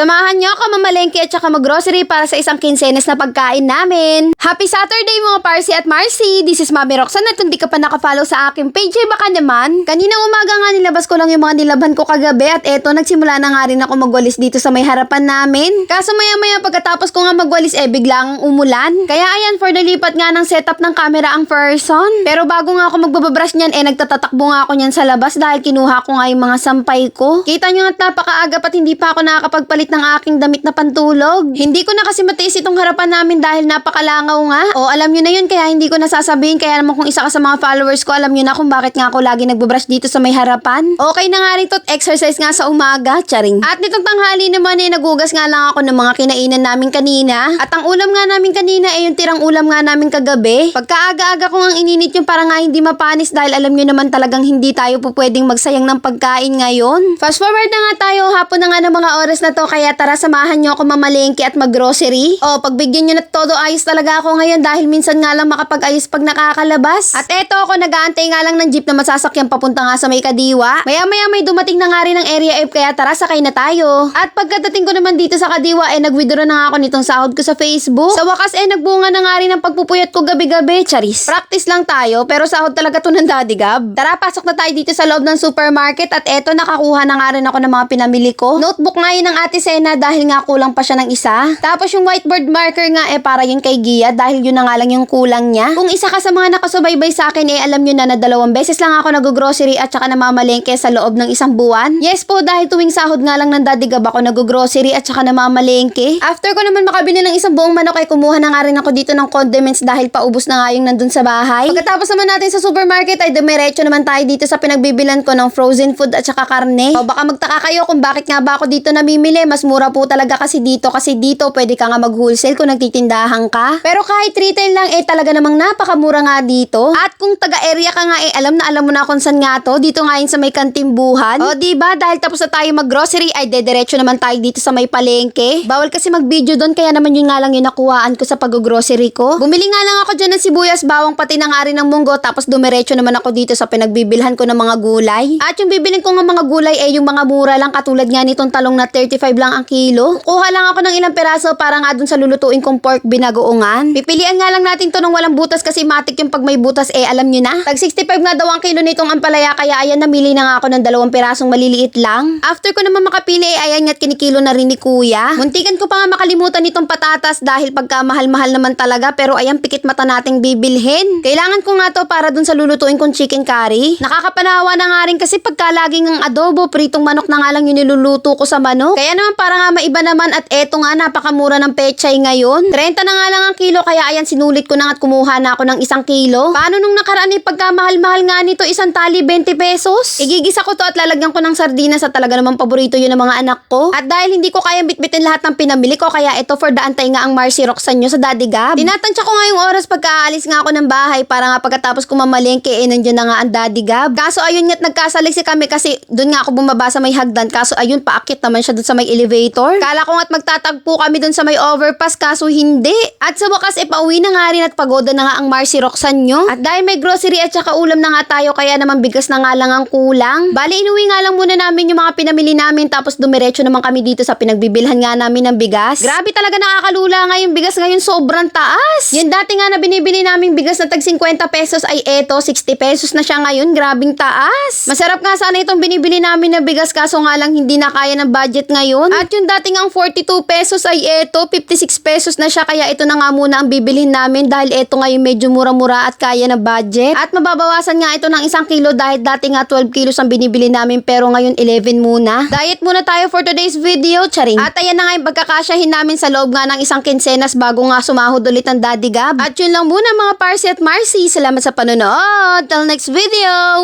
Samahan niyo ako mamalengke at saka mag-grocery para sa isang kinsenas na pagkain namin. Happy Saturday mga Parsi at Marcy! This is Mami Roxanne at kung di ka pa nakafollow sa aking page, ay baka naman. Kaninang umaga nga nilabas ko lang yung mga nilabhan ko kagabi at eto nagsimula na nga rin ako magwalis dito sa may harapan namin. Kaso maya maya pagkatapos ko nga magwalis eh biglang umulan. Kaya ayan for the lipat nga ng setup ng camera ang person. Pero bago nga ako magbababrush niyan eh nagtatatakbo nga ako niyan sa labas dahil kinuha ko nga yung mga sampay ko. Kita nyo nga't napakaaga pat hindi pa ako nakakapagpalit ng aking damit na pantulog. Hindi ko na kasi matiis itong harapan namin dahil napakalangaw nga. O alam nyo na yun kaya hindi ko nasasabihin kaya naman kung isa ka sa mga followers ko alam nyo na kung bakit nga ako lagi nagbabrush dito sa may harapan. Okay na nga rin to't exercise nga sa umaga, charing. At nitong tanghali naman eh nagugas nga lang ako ng mga kinainan namin kanina. At ang ulam nga namin kanina eh yung tirang ulam nga namin kagabi. Pagkaaga-aga ko nga ininit yung para nga hindi mapanis dahil alam nyo naman talagang hindi tayo po pwedeng magsayang ng pagkain ngayon. Fast forward na nga tayo, hapon na nga ng mga oras na to kaya tara samahan nyo ako mamalengke at maggrocery. O pagbigyan nyo na todo ayos talaga ako ngayon dahil minsan nga lang makapag-ayos pag nakakalabas. At eto ako nag-aantay nga lang ng jeep na masasakyan papunta nga sa may kadiwa. Maya maya may dumating na nga rin ng area F kaya tara sakay na tayo. At pagkadating ko naman dito sa kadiwa eh nag-withdraw na nga ako nitong sahod ko sa Facebook. Sa wakas eh nagbunga na nga rin ang pagpupuyat ko gabi-gabi, charis. Practice lang tayo pero sahod talaga to ng daddy gab. Tara pasok na tayo dito sa loob ng supermarket at eto nakakuha na nga rin ako ng mga pinamili ko. Notebook nga yun ng ate Sena dahil nga kulang pa siya ng isa. Tapos yung whiteboard marker nga eh para yun kay Gia dahil yun na nga lang yung kulang niya. Kung isa ka sa mga nakasubaybay sa akin eh alam nyo na na dalawang beses lang ako nag-grocery at saka namamalengke sa loob ng isang buwan. Yes po dahil tuwing sahod nga lang ng daddy gab ako nag-grocery at saka namamalengke. After ko naman makabili ng isang buong manok ay kumuha na nga rin ako dito ng condiments dahil paubos na nga yung nandun sa bahay. Pagkatapos naman natin sa supermarket ay dumiretso naman tayo dito sa pinagbibilan ko ng frozen food at saka karne. O baka magtaka kayo kung bakit nga ba ako dito namimili. Mas mura po talaga kasi dito kasi dito pwede ka nga mag-wholesale kung nagtitindahan ka. Pero kahit retail lang eh talaga namang napakamura nga dito. At kung taga-area ka nga eh alam na alam mo na kung saan nga to. Dito nga yun sa may kantimbuhan. O di ba dahil tapos na tayo mag-grocery ay dediretso naman tayo dito sa may palengke. Bawal kasi mag-video doon kaya naman yun nga lang yung nakuhaan ko sa pag-grocery ko. Bumili nga lang ako dyan ng sibuyas, bawang pati na nga rin ng munggo tapos dumiretso naman ako dito sa pinagbibilhan ko ng mga gulay. At yung bibilin ko ng mga gulay ay yung mga mura lang katulad nga nitong talong na 35 lang ang kilo. Kuha lang ako ng ilang peraso para nga dun sa lulutuin kong pork binagoongan. Pipilian nga lang natin to ng walang butas kasi matik yung pag may butas eh alam nyo na. Tag 65 nga daw ang kilo nitong ampalaya kaya ayan namili na nga ako ng dalawang perasong maliliit lang. After ko naman makapili eh ayan nga't kinikilo na rin ni kuya. Muntikan ko pa nga makalimutan itong patatas dahil pagka mahal-mahal naman talaga pero ayan pikit mata nating bibilhin. Kailangan ko nga to para dun sa lulutuin kong chicken curry. Nakakapanawa na nga rin kasi pagka laging ang adobo, pritong manok na nga lang yung niluluto ko sa manok. Kaya naman para nga maiba naman at eto nga napakamura ng pechay ngayon. 30 na nga lang ang kilo kaya ayan sinulit ko na at kumuha na ako ng isang kilo. Paano nung nakaraan eh pagka mahal-mahal nga nito isang tali 20 pesos? Igigisa ko to at lalagyan ko ng sardinas at talaga namang paborito yun ng mga anak ko. At dahil hindi ko kayang bitbitin lahat ng pinamili ko kaya ito for the antay nga ang Marcy Roxanne nyo sa Daddy Gab. Tinatansya ko nga yung oras pagka aalis nga ako ng bahay para nga pagkatapos ko mamalengke eh nandiyan na nga ang Daddy Gab. Kaso ayun nga't nagkasaliksi kami kasi doon nga ako bumaba sa may hagdan kaso ayun paakit naman siya doon sa may elevator. Kala ko nga't magtatagpo kami doon sa may overpass kaso hindi. At sa wakas eh pauwi na nga rin at pagoda na nga ang Marcy Roxanne nyo. At dahil may grocery at saka ulam na nga tayo kaya naman bigas na nga lang ang kulang. Bali inuwi nga lang muna namin yung mga pinamili namin tapos dumiretso naman kami dito sa pinagbibilhan nga namin ng bigas. Grabe talaga nakakalula nga yung bigas ngayon sobrang taas. Yung dati nga na binibili namin bigas na tag 50 pesos ay eto 60 pesos na siya ngayon. Grabing taas. Masarap nga sana itong binibili namin na bigas kaso nga lang hindi na kaya ng budget ngayon. At yung dating ang 42 pesos ay eto 56 pesos na siya kaya ito na nga muna ang bibilhin namin dahil eto ngayon medyo mura-mura at kaya na budget. At mababawasan nga ito ng isang kilo dahil dati nga 12 kilos ang binibili namin pero ngayon 11 muna. Diet muna tayo for today's video, charing. At ayan na nga yung pagkakasyahin namin sa loob nga ng isang kinsenas bago nga sumahod ulit ang Daddy Gab. At yun lang muna mga Parsi at Marcy. Salamat sa panonood. Till next video!